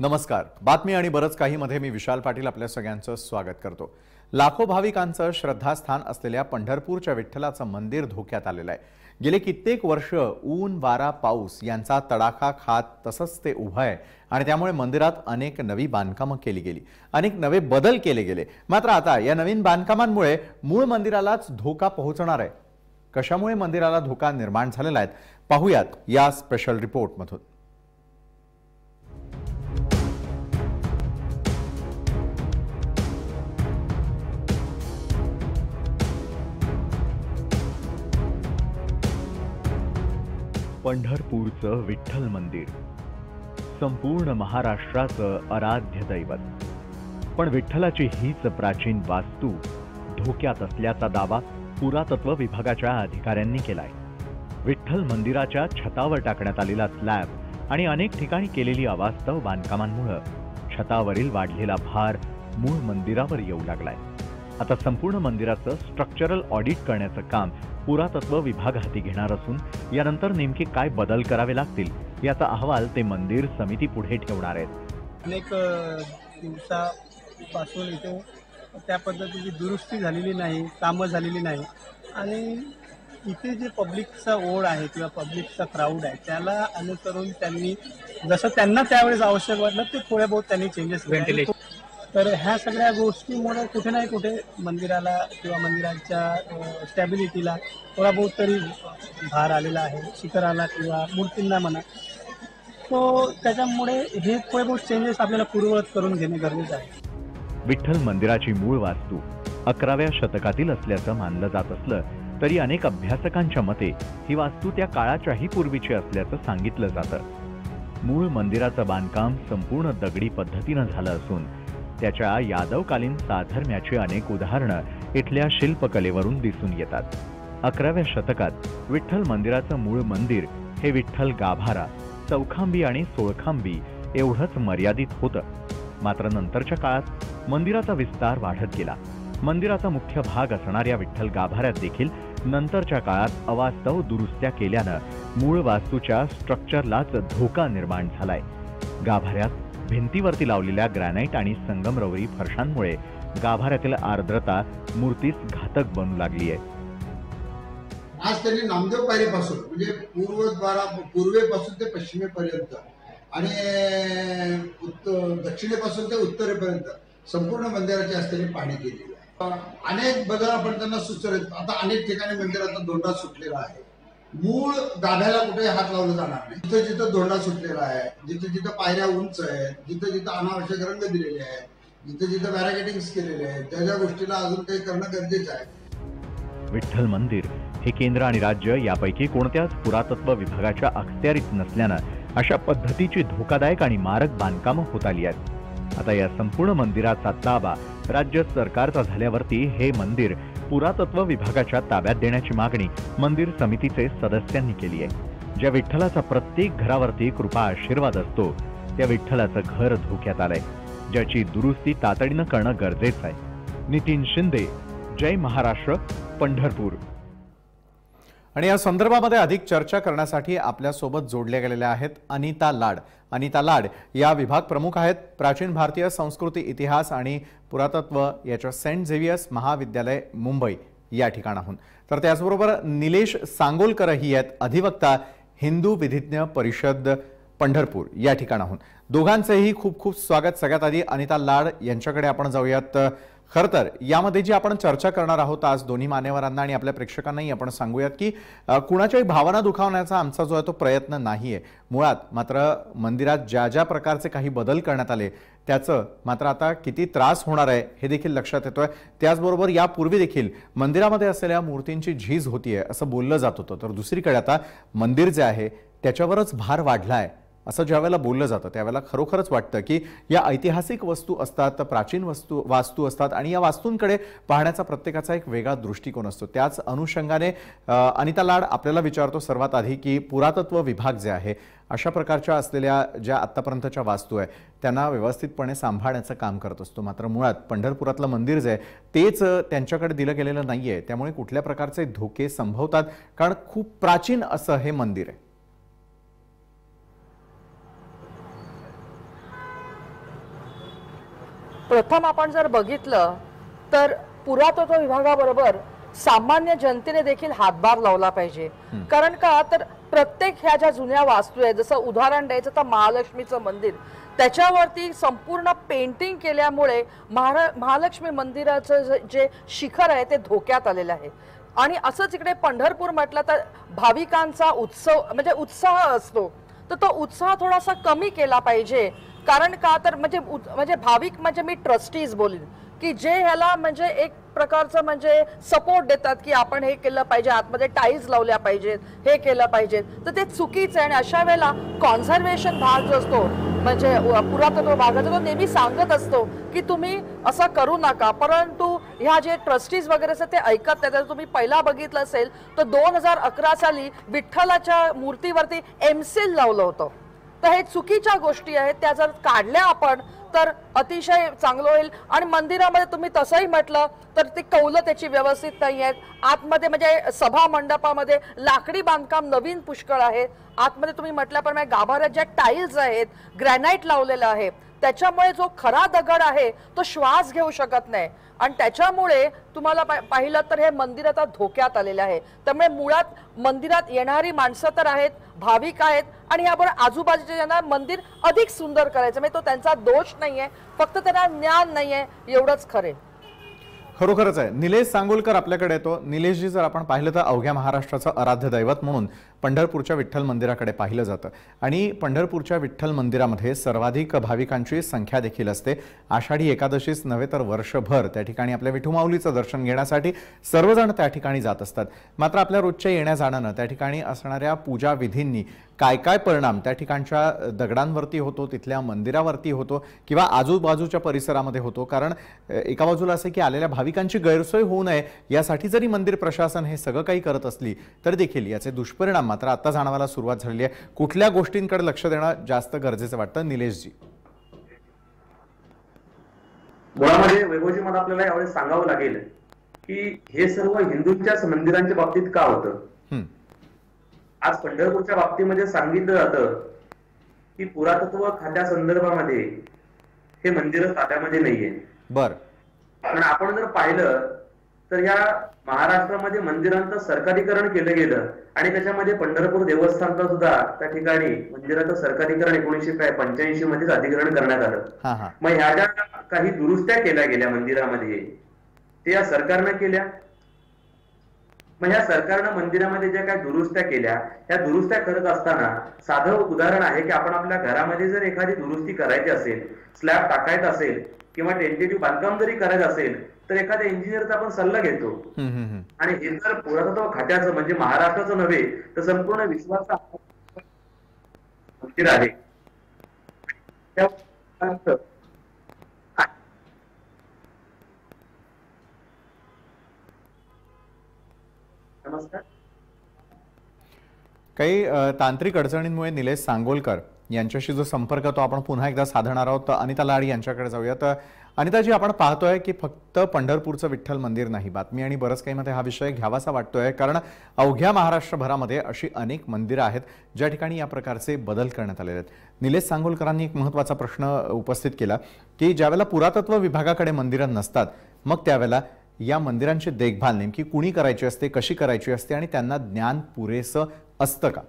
नमस्कार. बातमी आणि बरंच काही मध्ये मी विशाल पाटील आपल्या सगळ्यांचं स्वागत करतो. लाखो भाविकांचं श्रद्धास्थान असलेल्या पंढरपूरच्या विठ्ठलाचं मंदिर धोक्यात आलेलं आहे. गेले कित्येक वर्ष ऊन वारा पाऊस यांचा तडाखा खात तसंच ते उभं आहे आणि त्यामुळे मंदिरात अनेक नवी बांधकामं केली गेली. अनेक नवे बदल केले गेले. मात्र आता या नवीन बांधकामांमुळे मूळ मंदिरालाच धोका पोहोचणार आहे. कशामुळे मंदिराला धोका निर्माण झालेला आहे? पाहूयात या स्पेशल रिपोर्टमधून पंढरपूरचं विठ्ठल मंदिर. संपूर्ण महाराष्ट्राचं आराध्य दैवत. पण विठ्ठलाची हीच प्राचीन वास्तू धोक्यात असल्याचा दावा पुरातत्व विभागाच्या अधिकाऱ्यांनी केलाय. विठ्ठल मंदिराच्या छतावर टाकण्यात आलेला स्लॅब आणि अनेक ठिकाणी केलेली अवास्तव बांधकामांमुळं छतावरील वाढलेला भार मूळ मंदिरावर येऊ लागलाय. आता संपूर्ण मंदिराचं स्ट्रक्चरल ऑडिट करण्याचं काम पुरातत्व विभाग हाती घेणार असून यानंतर नेमके काय बदल करावे लागतील याचा अहवाल ते मंदिर समिती पुढे ठेवणार आहेत. अनेक दिवसापासून इथे त्या पद्धतीची दुरुस्ती झालेली नाही कामं झालेली नाही. आणि इथे जे पब्लिकचा ओढ आहे किंवा पब्लिकचा क्राऊड आहे त्याला अनुसरून त्यांनी जसं त्यांना त्यावेळेस आवश्यक वाटलं ते थोड्या बहुत त्यांनी चेंजेस Ventilation. तर ह्या सगळ्या गोष्टीमुळे कुठे नाही कुठे मंदिराला किंवा मंदिराच्या स्टॅबिलिटीला थोडा बहुत तरी भार आलेला आहे. शिखराला किंवा मूर्तींना म्हणा. तो त्याच्यामुळे हे थोडे बहुत चेंजेस आपल्याला पूर्ववत करून घेणे गरजेचं आहे. विठ्ठल मंदिराची मूळ वास्तू अकराव्या शतकातील असल्याचं मानलं जात असलं तरी अनेक अभ्यासकांच्या मते ही वास्तू त्या काळाच्याही पूर्वीची असल्याचं सांगितलं जातं. मूळ मंदिराचं बांधकाम संपूर्ण दगडी पद्धतीनं झालं असून त्याच्या यादवकालीन साधर्म्याची अनेक उदाहरणं इथल्या शिल्पकलेवरून दिसून येतात. अकराव्या शतकात विठ्ठल मंदिराचं मूळ मंदिर हे विठ्ठल गाभारा चौखांबी आणि सोळखांबी एवढंच मर्यादित होतं. मात्र नंतरच्या काळात मंदिराचा विस्तार वाढत गेला. मंदिराचा मुख्य भाग असणाऱ्या विठ्ठल गाभाऱ्यात देखील नंतरच्या काळात अवास्तव दुरुस्त्या केल्यानं मूळ वास्तूच्या स्ट्रक्चरलाच धोका निर्माण झालाय. गाभाऱ्यात भिंतीवरती लावलेल्या ग्रॅनाईट आणि संगमरवरी फरशांमुळे गाभाऱ्यातील आर्द्रता मूर्तीस घातक बनू लागली आहे. आज त्यांनी नामदेव पायरीपासून म्हणजे पूर्वद्वारा पूर्वेपासून ते पश्चिमेपर्यंत आणि उत्तर दक्षिणेपासून ते उत्तरेपर्यंत संपूर्ण मंदिराची आज त्यांनी पाणी केलेली आहे. अनेक बदल आपण त्यांना सुचवले आता अनेक ठिकाणी मंदिराचा दोनदा सुटलेला आहे. मूळ गाभ्याला कुठे हात लावला जाणार नाही. जिथं जिथं दोंडा सुटलेला आहे जिथं जिथं पायऱ्या उंच आहेत जिथं जिथं अनावश्यक रंग दिलेले आहेत जिथं जिथं बॅरिकेटिंग केलेले आहेत त्या ज्या गोष्टीला अजून काही करणं गरजेचं आहे. विठ्ठल मंदिर हे केंद्र आणि राज्य यापैकी कोणत्याच पुरातत्व विभागाच्या अखत्यारीत नसल्यानं अशा पद्धतीची धोकादायक आणि मारक बांधकामं होत आली आहेत. आता या संपूर्ण मंदिराचा ताबा राज्य सरकारचा झाल्यावरती हे मंदिर पुरातत्व विभागाच्या ताब्यात देण्याची मागणी मंदिर समितीचे सदस्यांनी केली आहे. ज्या विठ्ठलाचा प्रत्येक घरावरती कृपा आशीर्वाद असतो त्या विठ्ठलाचं घर धोक्यात आलंय ज्याची दुरुस्ती तातडीनं करणं गरजेचं आहे. नितीन शिंदे जय महाराष्ट्र पंढरपूर. आणि या संदर्भामध्ये अधिक चर्चा करण्यासाठी आपल्यासोबत जोडल्या गेलेल्या आहेत अनिता लाड. अनिता लाड या विभाग प्रमुख आहेत. प्राचीन भारतीय संस्कृती इतिहास आणि पुरातत्व याच्या सेंट झेवियर्स महाविद्यालय मुंबई या ठिकाणाहून. तर त्याचबरोबर निलेश सांगोलकरही आहेत. अधिवक्ता हिंदू विधिज्ञ परिषद पंढरपूर या ठिकाणाहून. दोघांचेही खूप खूप स्वागत. सगळ्यात आधी अनिता लाड यांच्याकडे आपण जाऊयात. खरं तर यामध्ये जी आपण चर्चा करणार आहोत आज दोन्ही मान्यवरांना आणि आपल्या प्रेक्षकांनाही आपण सांगूयात की कुणाच्याही भावना दुखावण्याचा आमचा जो आहे तो प्रयत्न नाही आहे मुळात मात्र मंदिरात ज्या ज्या प्रकारचे काही बदल करण्यात आले त्याचं मात्र आता किती त्रास होणार आहे हे देखील लक्षात येतोय. त्याचबरोबर यापूर्वी देखील मंदिरामध्ये असलेल्या मूर्तींची झीज होतीये असं बोललं जात होतं. तर दुसरीकडे आता मंदिर जे आहे त्याच्यावरच भार वाढला आहे असं ज्यावेळेला बोललं जातं त्यावेळेला खरोखरच वाटतं की या ऐतिहासिक वस्तू असतात प्राचीन वस्तू वास्तू असतात आणि या वास्तूंकडे पाहण्याचा प्रत्येकाचा एक वेगळा दृष्टिकोन असतो. त्याच अनुषंगाने अनिता लाड आपल्याला विचारतो सर्वात आधी की पुरातत्व विभाग जे आहे अशा प्रकारच्या असलेल्या ज्या आत्तापर्यंतच्या वास्तू आहे त्यांना व्यवस्थितपणे सांभाळण्याचं काम करत असतो. मात्र मुळात पंढरपुरातलं मंदिर जे आहे तेच त्यांच्याकडे दिलं गेलेलं नाही आहे त्यामुळे कुठल्या प्रकारचे धोके संभवतात? कारण खूप प्राचीन असं हे मंदिर आहे. प्रथम आपण जर बघितलं तर पुरातत्व विभागाबरोबर सामान्य जनतेने देखील हातभार लावला पाहिजे. कारण का? तर प्रत्येक ह्या ज्या जुन्या वास्तू आहेत जसं उदाहरण द्यायचं तर महालक्ष्मीचं मंदिर. त्याच्यावरती संपूर्ण पेंटिंग केल्यामुळे महारा महालक्ष्मी मंदिराचं जे- जे शिखर आहे ते धोक्यात आलेलं आहे. आणि असंच इकडे पंढरपूर म्हटलं तर भाविकांचा उत्सव म्हणजे उत्साह असतो. तर तो उत्साह थोडासा कमी केला पाहिजे. कारण का तर म्हणजे म्हणजे भाविक म्हणजे मी ट्रस्टीज बोलेन की जे ह्याला म्हणजे एक प्रकारचं म्हणजे सपोर्ट देतात की आपण हे केलं पाहिजे आतमध्ये टाईल्स लावल्या पाहिजेत हे केलं पाहिजे तर ते चुकीचं आहे. आणि अशा वेळेला कॉन्झर्वेशन भाग जो असतो म्हणजे पुरातत्व भागाचा तो नेहमी सांगत असतो की तुम्ही असं करू नका. परंतु ह्या जे ट्रस्टीज वगैरे असतात ते ऐकत नाही तर तुम्ही पहिला बघितलं असेल तर दोन हजार अकरा साली विठ्ठलाच्या मूर्तीवरती एमसील लावलं होतं. तर हे चुकीच्या गोष्टी आहेत त्या जर काढल्या आपण तर अतिशय चांगलं होईल. आणि मंदिरामध्ये तुम्ही तसंही म्हटलं तर ती कौलं त्याची व्यवस्थित नाही आहेत. आतमध्ये म्हणजे सभा मंडपामध्ये लाकडी बांधकाम नवीन पुष्कळ आहे. आतमध्ये तुम्ही म्हटल्याप्रमाणे गाभाऱ्यात ज्या टाईल्स आहेत ग्रॅनाईट लावलेलं आहे त्याच्यामुळे जो खरा दगड आहे तो श्वास घेऊ शकत नाही. आणि त्याच्यामुळे तुम्हाला पा- पाहिलं तर हे मंदिर आता धोक्यात आलेलं आहे. त्यामुळे मुळात मंदिरात येणारी माणसं तर आहेत भाविक आहेत आणि याबरोबर आजूबाजूच्या ज्यांना मंदिर अधिक सुंदर करायचं म्हणजे तो त्यांचा दोष नाहीये फक्त त्यांना ज्ञान नाहीये एवढंच खरे खरोखरच आहे. निलेश सांगोलकर आपल्याकडे येतो. निलेशजी जर आपण पाहिलं तर अवघ्या महाराष्ट्राचं आराध्य दैवत म्हणून पंढरपूरच्या विठ्ठल मंदिराकडे पाहिलं जातं. आणि पंढरपूरच्या विठ्ठल मंदिरामध्ये सर्वाधिक भाविकांची संख्या देखील असते. आषाढी एकादशीच नव्हे तर वर्षभर त्या ठिकाणी आपल्या विठुमाऊलीचं दर्शन घेण्यासाठी सर्वजण त्या ठिकाणी जात असतात. मात्र आपल्या रोजच्या येण्या जाण्यानं त्या ठिकाणी असणाऱ्या पूजा विधींनी काय काय परिणाम त्या ठिकाणच्या दगडांवरती होतो तिथल्या मंदिरावरती होतो किंवा आजूबाजूच्या परिसरामध्ये होतो? कारण एका बाजूला असं की आलेल्या भाविकांची गैरसोय होऊ नये यासाठी जरी मंदिर प्रशासन हे सगळं काही करत असली तर देखील याचे दुष्परिणाम मात्र आता जाणवायला सुरुवात झालेली आहे. कुठल्या गोष्टींकडे लक्ष देणं जास्त गरजेचं वाटतं निलेशजी? मुळामध्ये वैभवजी मला आपल्याला यावेळेस सांगावं लागेल की हे सर्व हिंदूंच्याच मंदिरांच्या बाबतीत का होतं? हं, आज पंढरपूरच्या बाबतीमध्ये सांगितलं जातं की पुरातत्व खात्या संदर्भामध्ये हे मंदिर ताब्यामध्ये नाहीये. बरं. पण आपण जर पाहिलं तर या महाराष्ट्रामध्ये मंदिरांचं सरकारीकरण केलं गेलं आणि त्याच्यामध्ये पंढरपूर देवस्थानचं सुद्धा त्या ठिकाणी मंदिराचं सरकारीकरण एकोणीसशे काय पंच्याऐंशी मध्येच अधिग्रहण करण्यात आलं. मग ह्या ज्या काही दुरुस्त्या केल्या गेल्या मंदिरामध्ये ते या सरकारनं केल्या. मग ह्या सरकारनं मंदिरामध्ये ज्या काही दुरुस्त्या केल्या ह्या दुरुस्त्या करत असताना साधं उदाहरण आहे की आपण आपल्या घरामध्ये जर एखादी दुरुस्ती करायची असेल स्लॅब टाकायचा असेल किंवा टेंटेटिव्ह बांधकाम जरी करायचं असेल तर एखाद्या इंजिनियरचा आपण सल्ला घेतो. आणि हे जर पुरातत्व खात्याचं म्हणजे महाराष्ट्राचं नव्हे तर संपूर्ण विश्वाचा आहे. नमस्कार. काही तांत्रिक अडचणींमुळे निलेश सांगोलकर यांच्याशी जो संपर्क तो आपण पुन्हा एकदा साधणार आहोत. अनिता लाड यांच्याकडे जाऊया तर अनिताजी आपण पाहतोय की फक्त पंढरपूरचं विठ्ठल मंदिर नाही. बातमी आणि बरंच काही मध्ये हा विषय घ्यावासा वाटतोय. कारण अवघ्या महाराष्ट्रभरामध्ये अशी अनेक मंदिरं आहेत ज्या ठिकाणी या प्रकारचे बदल करण्यात आलेले आहेत. निलेश सांगोलकरांनी एक महत्त्वाचा प्रश्न उपस्थित केला की ज्यावेळेला पुरातत्व विभागाकडे मंदिरं नसतात मग त्यावेळेला या मंदिरांची देखभाल नेमकी कुणी करायची असते कशी करायची असते आणि त्यांना ज्ञान पुरेसं असतं का?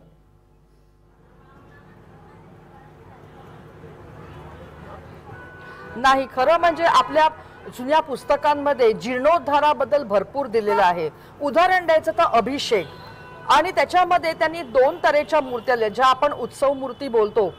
नाही खरं म्हणजे आपल्या जुन्या पुस्तकांमध्ये जीर्णोद्धाराबद्दल भरपूर दिलेलं आहे. उदाहरण द्यायचं तर अभिषेक. आणि त्याच्यामध्ये त्यांनी दोन तऱ्हेच्या मूर्त्या लिहिल्या ज्या आपण उत्सव मूर्ती बोलतो.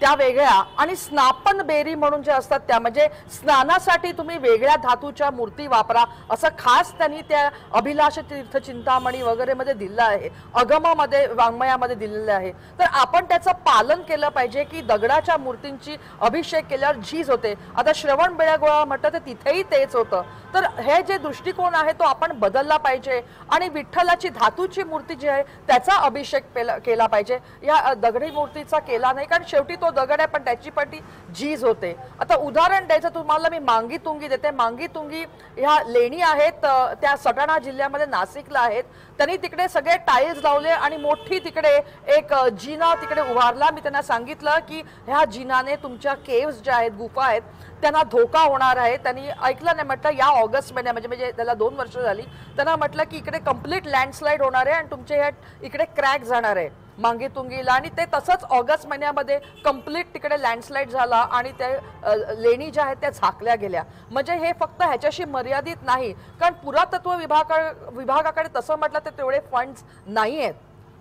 त्या वेगळ्या आणि स्नापन बेरी म्हणून जे असतात त्या म्हणजे स्नानासाठी तुम्ही वेगळ्या धातूच्या मूर्ती वापरा. असं खास त्यांनी त्या अभिलाष तीर्थ चिंतामणी वगैरे मध्ये दिलं आहे. अगमामध्ये वाङ्मयामध्ये दिलेलं आहे. तर आपण त्याचं पालन केलं पाहिजे की दगडाच्या मूर्तींची अभिषेक केल्यावर झीज होते. आता श्रवण बेळगोळा म्हटलं तर तिथेही तेच होतं. तर हे जे दृष्टिकोन आहे तो आपण बदलला पाहिजे. आणि विठ्ठलाची धातूची मूर्ती जी आहे त्याचा अभिषेक केला पाहिजे. या दगडी मूर्तीचा केला नाही. कारण शेवटी तो दगड आहे पण त्याची पण ती झीज होते. आता उदाहरण द्यायचं तुम्हाला मी मांगी तुंगी देते. मांगी तुंगी ह्या लेणी आहेत त्या सटाणा जिल्ह्यामध्ये नाशिकला आहेत. त्यांनी तिकडे सगळे टाईल्स लावले आणि मोठी तिकडे एक जिना तिकडे उभारला. मी त्यांना सांगितलं की ह्या जिनाने तुमच्या केव्स ज्या आहेत गुफा आहेत त्यांना धोका होणार आहे. त्यांनी ऐकलं नाही म्हटलं या ऑगस्ट महिन्यामध्ये म्हणजे, म्हणजे त्याला दोन वर्ष झाली. त्यांना म्हटलं की इकडे कंप्लीट लँडस्लाईड होणार आहे आणि तुमचे ह्या इकडे क्रॅक जाणार आहे. मांगे तुंगीला आणि ते तसंच ऑगस्ट महिन्यामध्ये कंप्लीट तिकडे लँडस्लाईड झाला आणि ते लेणी ज्या आहेत त्या झाकल्या गेल्या. म्हणजे हे फक्त ह्याच्याशी मर्यादित नाही. कारण पुरातत्व विभागा विभागाकडे तसं म्हटलं तर तेवढे फंड्स नाही आहेत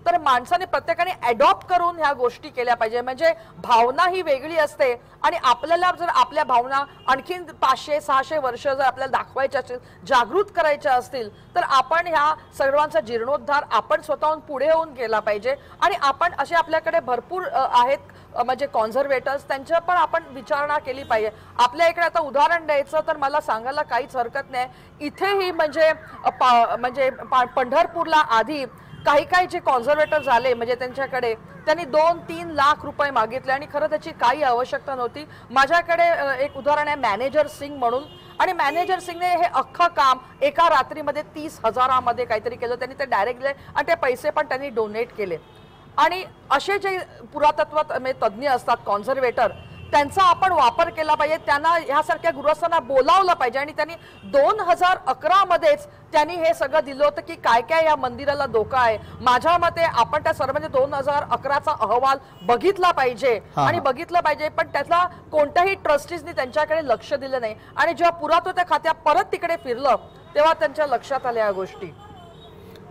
तर माणसाने प्रत्येकाने अडॉप्ट करून ह्या गोष्टी केल्या पाहिजे. म्हणजे भावना ही वेगळी असते आणि आपल्याला जर आपल्या भावना आणखीन पाचशे सहाशे वर्ष जर आपल्याला दाखवायच्या असतील जागृत करायच्या असतील तर आपण ह्या सर्वांचा जीर्णोद्धार आपण स्वतःहून पुढे होऊन केला पाहिजे. आणि आपण असे आपल्याकडे भरपूर आहेत म्हणजे कॉन्झर्वेटर्स त्यांच्या पण आपण विचारणा केली पाहिजे. आपल्या इकडे आता उदाहरण द्यायचं तर मला सांगायला काहीच हरकत नाही. इथेही म्हणजे पा- म्हणजे पा- पंढरपूरला आधी काही काही जे कॉन्झर्वेटर झाले म्हणजे त्यांच्याकडे त्यांनी दोन तीन लाख रुपये मागितले आणि खरं त्याची काही आवश्यकता नव्हती. माझ्याकडे एक उदाहरण आहे मॅनेजर सिंग म्हणून. आणि मॅनेजर सिंगने हे अख्खं काम एका रात्रीमध्ये तीस हजारामध्ये काहीतरी केलं. त्यांनी ते डायरेक्ट दिले आणि ते पैसे पण त्यांनी डोनेट केले. आणि असे जे पुरातत्व म्हणजे तज्ज्ञ असतात कॉन्झर्वेटर त्यांचा आपण वापर केला पाहिजे. त्यांना ह्यासारख्या गृहस्थांना बोलावलं पाहिजे. आणि त्यांनी दोन हजार अकरा मध्येच त्यांनी हे सगळं दिलं होतं की काय काय या मंदिराला धोका आहे. माझ्या मते आपण त्या सर्व म्हणजे दोन हजार अकराचा अहवाल बघितला पाहिजे. आणि बघितलं पाहिजे पण त्यातला कोणत्याही ट्रस्टीजनी त्यांच्याकडे लक्ष दिलं नाही. आणि जेव्हा पुरातत्व खात्या परत तिकडे फिरलं तेव्हा त्यांच्या लक्षात आल्या या गोष्टी.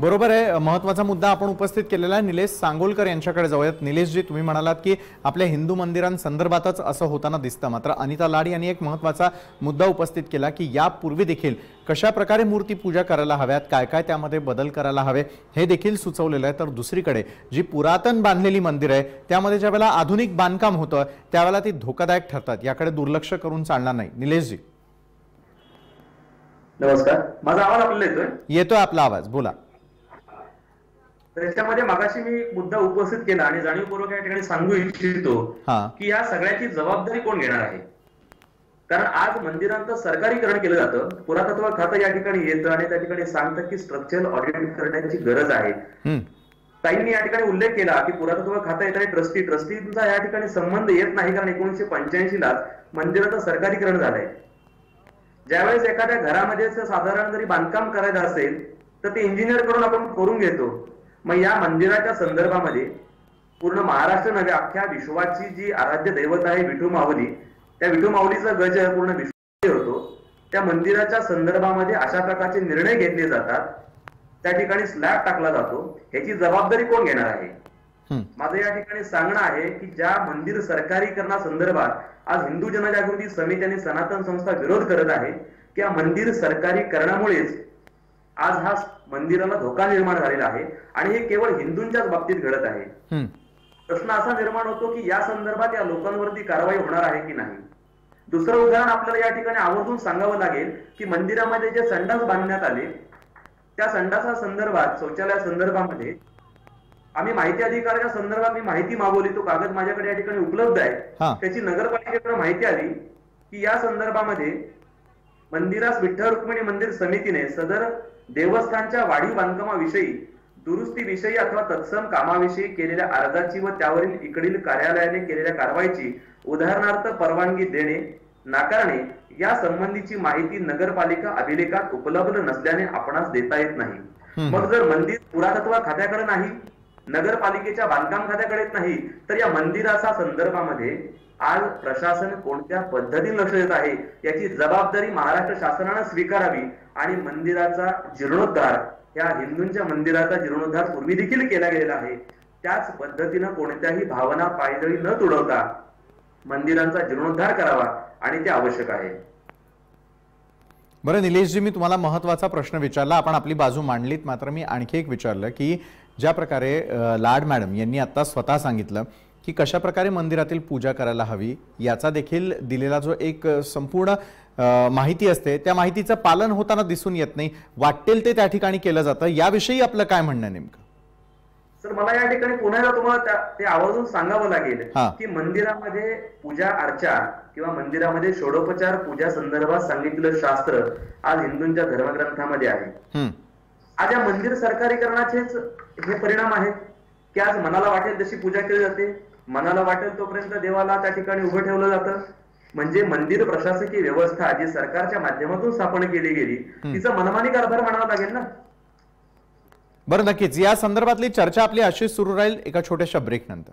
बरोबर आहे. महत्त्वाचा मुद्दा आपण उपस्थित केलेला आहे. निलेश सांगोलकर यांच्याकडे जाऊयात. निलेशजी तुम्ही म्हणालात की आपल्या हिंदू मंदिरांसंदर्भातच असं होताना दिसतं. मात्र अनिता लाड यांनी एक महत्त्वाचा मुद्दा उपस्थित केला की यापूर्वी देखील कशा प्रकारे मूर्ती पूजा करायला हव्यात काय काय त्यामध्ये बदल करायला हवे हे देखील सुचवलेलं आहे. तर दुसरीकडे जी पुरातन बांधलेली मंदिर आहे त्यामध्ये ज्यावेळेला आधुनिक बांधकाम होतं त्यावेळेला ती धोकादायक ठरतात. याकडे दुर्लक्ष करून चालणार नाही. निलेशजी. नमस्कार. माझा आवाज आपल्याला येतोय? येतोय आपला आवाज. बोला. तर याच्यामध्ये मागाशी मी एक मुद्दा उपस्थित केला आणि जाणीवपूर्वक या ठिकाणी सांगू इच्छितो हा. की या सगळ्याची जबाबदारी कोण घेणार आहे? कारण आज मंदिरांचं सरकारीकरण केलं जातं. पुरातत्व खातं या ठिकाणी येतं आणि त्या ठिकाणी सांगतं की स्ट्रक्चरल ऑडिट करण्याची गरज आहे. ताईंनी या ठिकाणी उल्लेख केला की पुरातत्व खातं येत ट्रस्टी ट्रस्टीचा या ठिकाणी संबंध येत नाही कारण एकोणीशे पंच्याऐंशी ला मंदिराचं सरकारीकरण झालंय. ज्यावेळेस एखाद्या घरामध्ये साधारण जरी बांधकाम करायचं असेल तर ते इंजिनियरकडून आपण करून घेतो. मग या मंदिराच्या संदर्भामध्ये पूर्ण महाराष्ट्र नव्हे अख्ख्या विश्वाची जी आराध्य दैवत आहे विठू माऊली त्या विठू माऊलीचा गज पूर्ण विश्व होतो. त्या मंदिराच्या संदर्भामध्ये अशा प्रकारचे निर्णय घेतले जातात. त्या ठिकाणी स्लॅब टाकला जातो. ह्याची जबाबदारी कोण घेणार आहे? माझं या ठिकाणी सांगणं आहे की ज्या मंदिर सरकारीकरणासंदर्भात आज हिंदू जनजागृती समिती आणि सनातन संस्था विरोध करत आहे की या मंदिर सरकारीकरणामुळेच आज हा मंदिराला धोका निर्माण झालेला आहे आणि हे केवळ हिंदूंच्याच बाबतीत घडत आहे. प्रश्न असा निर्माण होतो की या संदर्भात या लोकांवरती कारवाई होणार आहे की नाही? दुसरं उदाहरण आपल्याला या ठिकाणी आवर्जून सांगावं लागेल की मंदिरामध्ये जे संडास बांधण्यात आले त्या संडासा संदर्भात शौचालया संदर्भामध्ये आम्ही माहिती अधिकाराच्या संदर्भात मी माहिती मागवली. तो कागद माझ्याकडे या ठिकाणी उपलब्ध. आहे. त्याची नगरपालिकेकडे माहिती आली की या संदर्भामध्ये मंदिरास विठ्ठल रुक्मिणी मंदिर समितीने सदर देवस्थानच्या वाढीव बांधकामाविषयी दुरुस्तीविषयी अथवा तत्सम कामाविषयी केलेल्या अर्जाची व त्यावरील इकडील कार्यालयाने केलेल्या कारवाईची उदाहरणार्थ परवानगी देणे नाकारणे या संबंधीची माहिती नगरपालिका अभिलेखात उपलब्ध नसल्याने आपणास देता येत नाही. मग जर मंदिर पुरातत्व खात्याकडे नाही नगरपालिकेच्या बांधकाम खात्याकडे नाही तर या मंदिराच्या संदर्भामध्ये आज प्रशासन कोणत्या पद्धतीने लक्ष देत आहे याची जबाबदारी महाराष्ट्र शासनानं स्वीकारावी आणि मंदिराचा जीर्णोद्धार या हिंदूंच्या मंदिराचा जीर्णोद्धार पूर्वी देखील केला गेलेला आहे. त्याच पद्धतीनं कोणत्याही भावना पायदळी न तुडवता मंदिरांचा जीर्णोद्धार करावा आणि ते आवश्यक आहे. बरं निलेशजी मी तुम्हाला महत्त्वाचा प्रश्न विचारला. आपण आपली बाजू मांडलीत मात्र मी आणखी एक विचारलं की ज्या प्रकारे लाड मॅडम यांनी आता स्वतः सांगितलं की कशा प्रकारे मंदिरातील पूजा करायला हवी याचा देखील दिलेला जो एक संपूर्ण माहिती असते त्या माहितीचं पालन होताना दिसून येत नाही. वाटेल ते त्या ठिकाणी केलं जातं. याविषयी आपलं काय म्हणणं नेमकं? सर मला या ठिकाणी पुन्हा तुम्हाला ते आवर्जून सांगावं लागेल. की मंदिरामध्ये पूजा अर्चा किंवा मंदिरामध्ये षोडोपचार पूजा संदर्भात सांगितलेलं शास्त्र आज हिंदूंच्या धर्मग्रंथामध्ये आहे. आज या मंदिर सरकारीकरणाचेच हे परिणाम आहेत. की आज मनाला वाटेल तशी पूजा केली जाते. मनाला वाटेल तोपर्यंत देवाला त्या ठिकाणी उभं ठेवलं जातं. म्हणजे मंदिर प्रशासकीय व्यवस्था जी सरकारच्या माध्यमातून स्थापन केली गेली तिचं मनमानी कारभार म्हणावं लागेल ना? बरं नक्कीच. या संदर्भातली चर्चा आपली अशीच सुरू राहील एका छोट्याशा ब्रेक नंतर.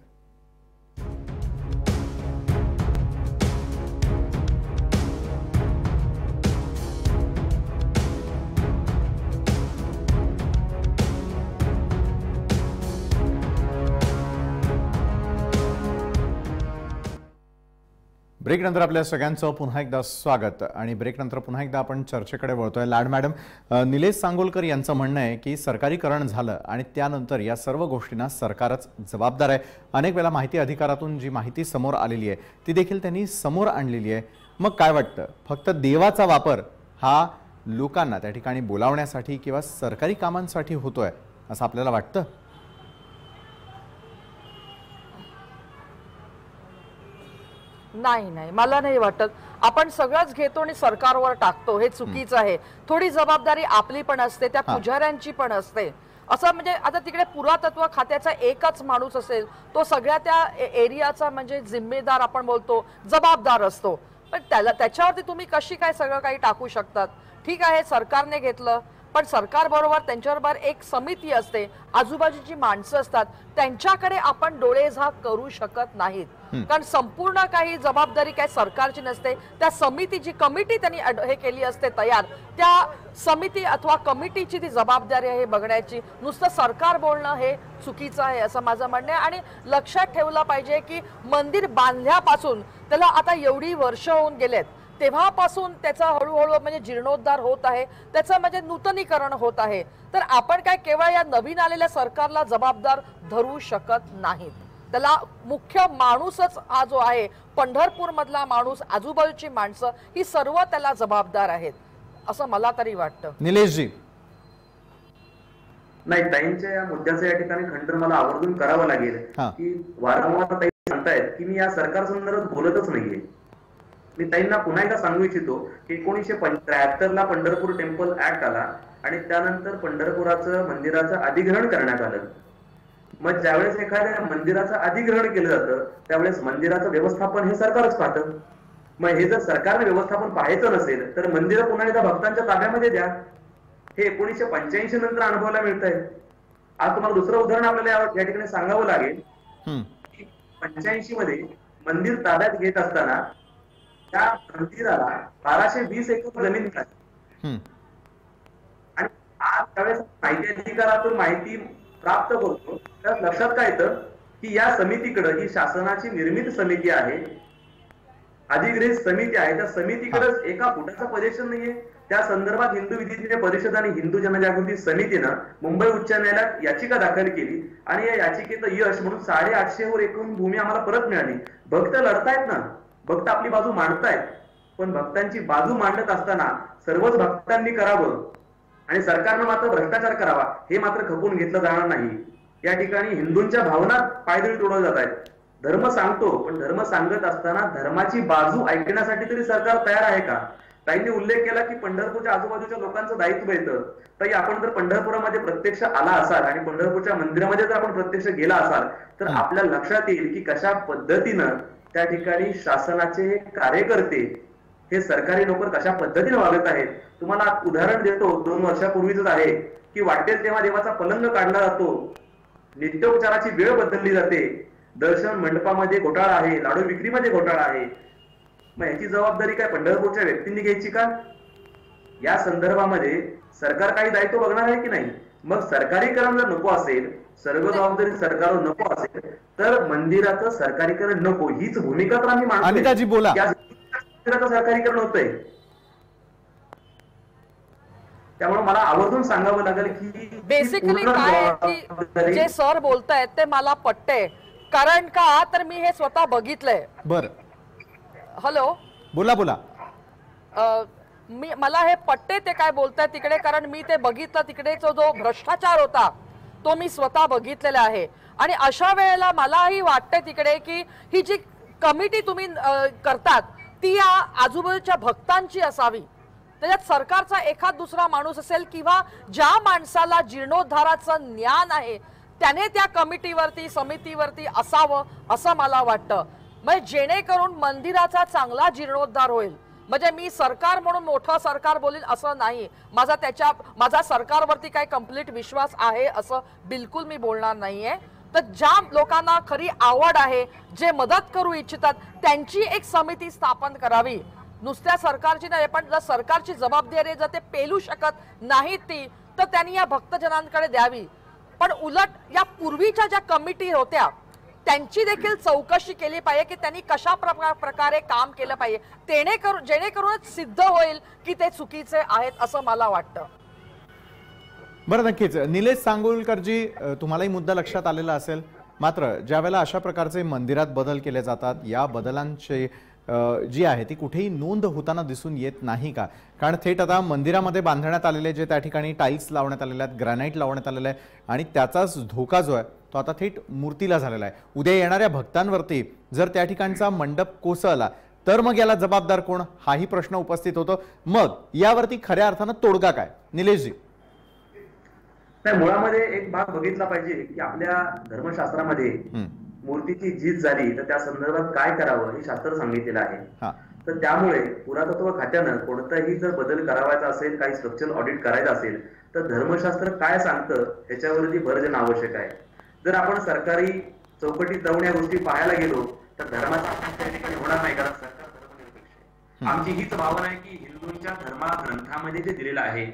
ब्रेकनंतर आपल्या सगळ्यांचं पुन्हा एकदा स्वागत. आणि ब्रेक नंतर पुन्हा एकदा आपण चर्चेकडे वळतोय. लाड मॅडम निलेश सांगोलकर यांचं म्हणणं आहे की सरकारीकरण झालं आणि त्यानंतर या सर्व गोष्टींना सरकारच जबाबदार आहे. अनेक वेळा माहिती अधिकारातून जी माहिती समोर आलेली आहे ती देखील त्यांनी समोर आणलेली आहे. मग काय वाटतं? फक्त देवाचा वापर हा लोकांना त्या ठिकाणी बोलावण्यासाठी किंवा सरकारी कामांसाठी होतोय असं आपल्याला वाटतं? नाही नाही. मला नाही वाटत. आपण सगळंच घेतो आणि सरकारवर टाकतो. हे चुकीचं आहे. थोडी जबाबदारी आपली पण असते त्या. पुजाऱ्यांची पण असते. असं म्हणजे आता तिकडे पुरातत्व खात्याचा एकच माणूस असेल तो सगळ्या त्या एरियाचा म्हणजे जिम्मेदार आपण बोलतो जबाबदार असतो. पण त्याला त्याच्यावरती तुम्ही कशी काय सगळं काही टाकू शकतात? ठीक आहे सरकारने घेतलं. पण सरकार बरोबर त्यांच्याबरोबर एक समिती असते. आजूबाजूची माणसं असतात त्यांच्याकडे आपण डोळेझाक करू शकत नाहीत. कारण संपूर्ण काही जबाबदारी काय सरकारची नसते. त्या समितीची कमिटी त्यांनी हे केली असते तयार त्या समिती अथवा कमिटीची ती जबाबदारी आहे बघण्याची. नुसतं सरकार बोलणं हे चुकीचं आहे असं माझं म्हणणं आहे. आणि लक्षात ठेवलं पाहिजे की मंदिर बांधल्यापासून त्याला आता एवढी वर्ष होऊन गेलेत. तेव्हापासून त्याचा हळूहळू म्हणजे जीर्णोद्धार होत आहे त्याचं म्हणजे नूतनीकरण होत आहे. तर आपण काय केवळ या नवीन आलेल्या सरकारला जबाबदार धरू शकत नाहीत. त्याला मुख्य माणूसच हा जो आहे पंढरपूर मधला माणूस आजूबाजूची माणसं ही सर्व त्याला जबाबदार आहेत. असं मला तरी वाटतं. निलेशजी. नाही ताईंच्या या मुद्द्याचं या ठिकाणी खंडन मला आवर्जून करावं लागेल. की वारंवार ताई सांगतायत की मी या सरकार संदर्भात बोलतच नाहीये. मी ताईंना पुन्हा एकदा सांगू इच्छितो की एकोणीसशे त्र्याहत्तर ला पंढरपूर टेम्पल ऍक्ट आला आणि त्यानंतर पंढरपुराचं मंदिराचं अधिग्रहण करण्यात आलं. मग ज्यावेळेस एखाद्या मंदिराचं अधिग्रहण केलं जातं त्यावेळेस मंदिराचं व्यवस्थापन हे सरकारच पाहतं. मग हे जर सरकारने व्यवस्थापन पाहायचं नसेल तर मंदिरं पुन्हा एकदा भक्तांच्या ताब्यामध्ये द्या. हे एकोणीसशे पंच्याऐंशी नंतर अनुभवायला मिळत आहे आज तुम्हाला दुसरं उदाहरण आपल्याला या- ठिकाणी सांगावं लागेल. पंच्याऐंशी मध्ये मंदिर ताब्यात घेत असताना त्या मंदिराला बाराशे वीस एकर जमीन मिळाली. आणि आज त्यावेळेस माहिती अधिकारातून माहिती प्राप्त करतो तर लक्षात काय येतं की या समितीकडे ही शासनाची निर्मित समिती आहे. अधिग्रहित समिती आहे. त्या समितीकडे एका फुटाचं पजेशन नाहीये. त्या संदर्भात हिंदू विधिज्ञ परिषद आणि हिंदू जनजागृती समितीनं मुंबई उच्च न्यायालयात याचिका दाखल केली. आणि या याचिकेचं यश म्हणून साडेआठशे वर एकूण भूमी आम्हाला परत मिळाली. भक्त लढतायत ना? भक्त आपली बाजू मांडतायत पण भक्तांची बाजू मांडत असताना सर्वच भक्तांनी करावं. आणि सरकारनं मात्र भ्रष्टाचार करावा हे मात्र खपून घेतलं जाणार नाही. या ठिकाणी हिंदूंच्या भावना पायदळी तोडवल्या जात आहेत. धर्म सांगतो पण धर्म सांगत असताना धर्माची बाजू ऐकण्यासाठी तरी सरकार तयार आहे का? ताईंनी उल्लेख केला की पंढरपूरच्या आजूबाजूच्या लोकांचं दायित्व येतं ताई आपण जर पंढरपुरामध्ये प्रत्यक्ष आला असाल आणि पंढरपूरच्या मंदिरामध्ये जर आपण प्रत्यक्ष गेला असाल तर. आपल्या लक्षात येईल की कशा पद्धतीनं त्या ठिकाणी शासनाचे कार्यकर्ते हे सरकारी नोकर कशा पद्धतीने वागत आहेत? तुम्हाला उदाहरण देतो दोन वर्षापूर्वीच आहे की वाटेल तेव्हा देवाचा पलंग काढला जातो. नित्योपचाराची वेळ बदलली जाते. दर्शन मंडपामध्ये घोटाळा आहे लाडू विक्रीमध्ये घोटाळा आहे. मग याची जबाबदारी काय पंढरपूरच्या व्यक्तींनी घ्यायची का? या संदर्भामध्ये सरकार काही दायित्व बघणार आहे की नाही? मग सरकारीकरण जर नको असेल सर्व जबाबदारी सरकारवर नको असेल तर मंदिराचं सरकारीकरण नको. हीच भूमिका तर आम्ही बोला. या मंदिराचं सरकारीकरण होतंय. त्यामुळे मला आवर्जून सांगावं लागेल की बेसिकली काय आहे की जबाबदारी जे सर बोलतायत ते मला पटते कारण का? तर मी हे स्वतः बघितलंय. बर. हॅलो बोला बोला. अ, मी मला हे पट्टे ते काय बोलताय तिकडे कारण मी ते बघितलं तिकडेचा जो भ्रष्टाचार होता तो मी स्वतः बघितलेला आहे. आणि अशा वेळेला मलाही वाटतंय तिकडे की ही जी कमिटी तुम्ही करतात ती या आजूबाजूच्या भक्तांची असावी. त्याच्यात सरकारचा एखाद दुसरा माणूस असेल किंवा ज्या माणसाला जीर्णोद्धाराचं ज्ञान आहे त्याने त्या कमिटीवरती समितीवरती असावं असं मला वाटतं. म्हणजे जेणेकरून मंदिराचा चांगला जीर्णोद्धार होईल. म्हणजे मी सरकार म्हणून मोठं सरकार बोलील असं नाही. माझा त्याच्या माझा सरकारवरती काही कंप्लीट विश्वास आहे असं बिलकुल मी बोलणार नाहीये. तर ज्या लोकांना खरी आवड आहे जे मदत करू इच्छितात त्यांची एक समिती स्थापन करावी. नुसत्या सरकारची नाही पण जर सरकारची जबाबदारी जर ते पेलू शकत नाहीत ती तर त्यांनी या भक्तजनांकडे द्यावी. पण उलट या पूर्वीच्या ज्या कमिटी होत्या त्यांची देखील चौकशी केली पाहिजे की त्यांनी कशा प्रकारे काम केलं पाहिजे. जेणेकरून जेणेकरूनच सिद्ध होईल की ते चुकीचे आहेत असं मला वाटतं. बरं नक्कीच. निलेश सांगोलकरजी तुम्हालाही मुद्दा लक्षात आलेला असेल. मात्र ज्यावेळेला अशा प्रकारचे मंदिरात बदल केले जातात या बदलांचे जी आहे ती कुठेही नोंद होताना दिसून येत नाही का? कारण थेट आता मंदिरामध्ये बांधण्यात आलेले जे त्या ठिकाणी टाईल्स लावण्यात आलेले आहेत ग्रॅनाईट लावण्यात आलेलं आहे आणि त्याचाच धोका जो आहे तो आता थेट मूर्तीला झालेला आहे. उद्या येणाऱ्या भक्तांवरती जर त्या ठिकाणचा मंडप कोसळला तर मग याला जबाबदार कोण? हाही प्रश्न उपस्थित होतो. मग यावरती खऱ्या अर्थानं तोडगा काय? निलेशजी. नाही मुळामध्ये एक भाग बघितला पाहिजे की आपल्या धर्मशास्त्रामध्ये. मूर्तीची झीज झाली तर त्या संदर्भात काय करावं हे शास्त्र सांगितलेलं आहे. तर त्यामुळे पुरातत्व खात्यानं कोणताही जर बदल करावायचा असेल काही स्ट्रक्चरल ऑडिट करायचं असेल तर धर्मशास्त्र काय सांगतं ह्याच्यावरती भर देणं आवश्यक आहे. जर आपण सरकारी चौकटीत जाऊन या गोष्टी पाहायला गेलो तर धर्माचा ठिकाणी होणार नाही कारण सरकार धर्मनिरपेक्ष. आमची हीच भावना आहे की हिंदूंच्या धर्मा ग्रंथामध्ये जे दिलेलं आहे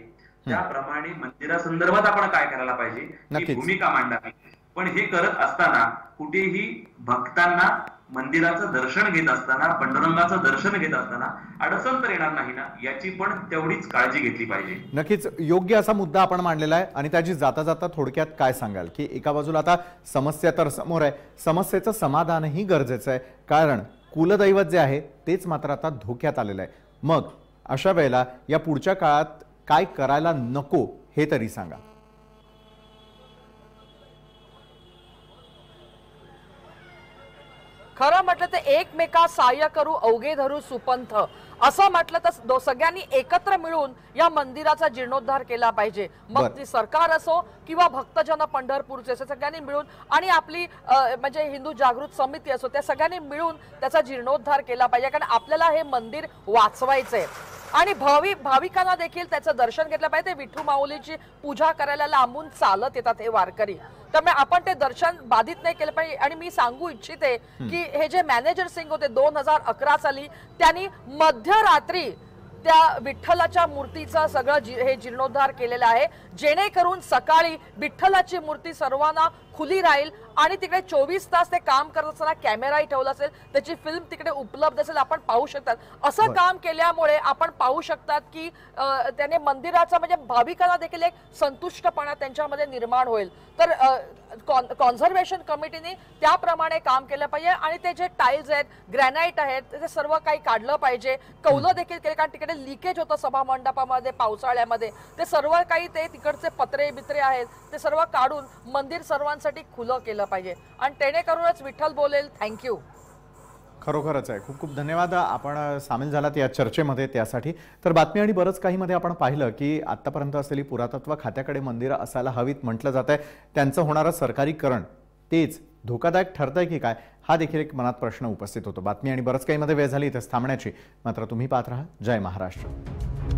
त्याप्रमाणे मंदिरासंदर्भात आपण काय करायला पाहिजे? ही नक्कीच. भूमिका मांडावी. पण हे करत असताना कुठेही भक्तांना मंदिराचं दर्शन घेत असताना पंडुरंगाचं दर्शन घेत असताना अडचण तर येणार नाही ना? याची पण तेवढीच काळजी घेतली पाहिजे. नक्कीच योग्य असा मुद्दा आपण मांडलेला आहे आणि त्याची जाता जाता थोडक्यात काय सांगाल? की एका बाजूला आता समस्या तर समोर आहे. समस्येचं समाधानही गरजेचं आहे. कारण कुलदैवत जे आहे तेच मात्र आता धोक्यात आलेलं आहे. मग अशा वेळेला या पुढच्या काळात काय करायला नको हे तरी सांगा. खरं म्हटलं तर एकमेका सहाय्य करू अवघे धरू सुपंथ. असं म्हटलं तर सगळ्यांनी एकत्र मिळून या मंदिराचा जीर्णोद्धार केला पाहिजे. मग. ती सरकार असो किंवा भक्तजन पंढरपूरचे असे सगळ्यांनी मिळून आणि आपली म्हणजे हिंदू जागृत समिती असो त्या सगळ्यांनी मिळून त्याचा जीर्णोद्धार केला पाहिजे. कारण आपल्याला हे मंदिर वाचवायचंय. आणि भावी भाविकांना देखील त्याचं दर्शन घेतलं पाहिजे. ते विठू माऊलीची पूजा करायला लांबून चालत येतात हे वारकरी. त्यामुळे आपण ते दर्शन बाधित नाही केलं पाहिजे. आणि मी सांगू इच्छिते की हे जे मॅनेजर सिंग होते दोन हजार अकरा साली त्यांनी मध्यरात्री त्या विठ्ठलाच्या मूर्तीचा सगळं जी- हे जीर्णोद्धार केलेला आहे. जेणेकरून सकाळी विठ्ठलाची मूर्ती सर्वांना खुली राहील. आणि तिकडे चोवीस तास ते काम करत असताना कॅमेराही ठेवला असेल त्याची फिल्म तिकडे उपलब्ध असेल आपण पाहू शकतात. असं काम केल्यामुळे आपण पाहू शकतात की त्याने मंदिराचा म्हणजे भाविकांना देखील एक संतुष्टपणा त्यांच्यामध्ये निर्माण होईल. तर कॉन्झर्वेशन कमिटीने त्याप्रमाणे काम केलं पाहिजे आणि ते जे टाईल्स आहेत ग्रॅनाईट आहेत ते सर्व काही काढलं पाहिजे. कौलं देखील केलं कारण तिकडे लिकेज होतं सभा मंडपामध्ये पावसाळ्यामध्ये. ते सर्व काही ते तिकडचे पत्रे बित्रे आहेत ते सर्व काढून मंदिर सर्वांसाठी खुलं केलं पाहिजे. आणि जेणेकरूनच विठ्ठल बोलेल थँक्यू खरोखरच आहे. खूप खूप धन्यवाद. आपण सामील झालात या चर्चेमध्ये त्यासाठी. तर बातमी आणि बरंच काहीमध्ये आपण पाहिलं की आत्तापर्यंत असलेली पुरातत्व खात्याकडे मंदिरं असायला हवीत म्हटलं जात आहे. त्यांचं होणारं सरकारीकरण तेच धोकादायक ठरतंय की काय हा देखील एक मनात प्रश्न उपस्थित होतो. बातमी आणि बरंच काहीमध्ये वेळ झाली इथेच थांबण्याची. मात्र तुम्ही पाहत राहा. जय महाराष्ट्र.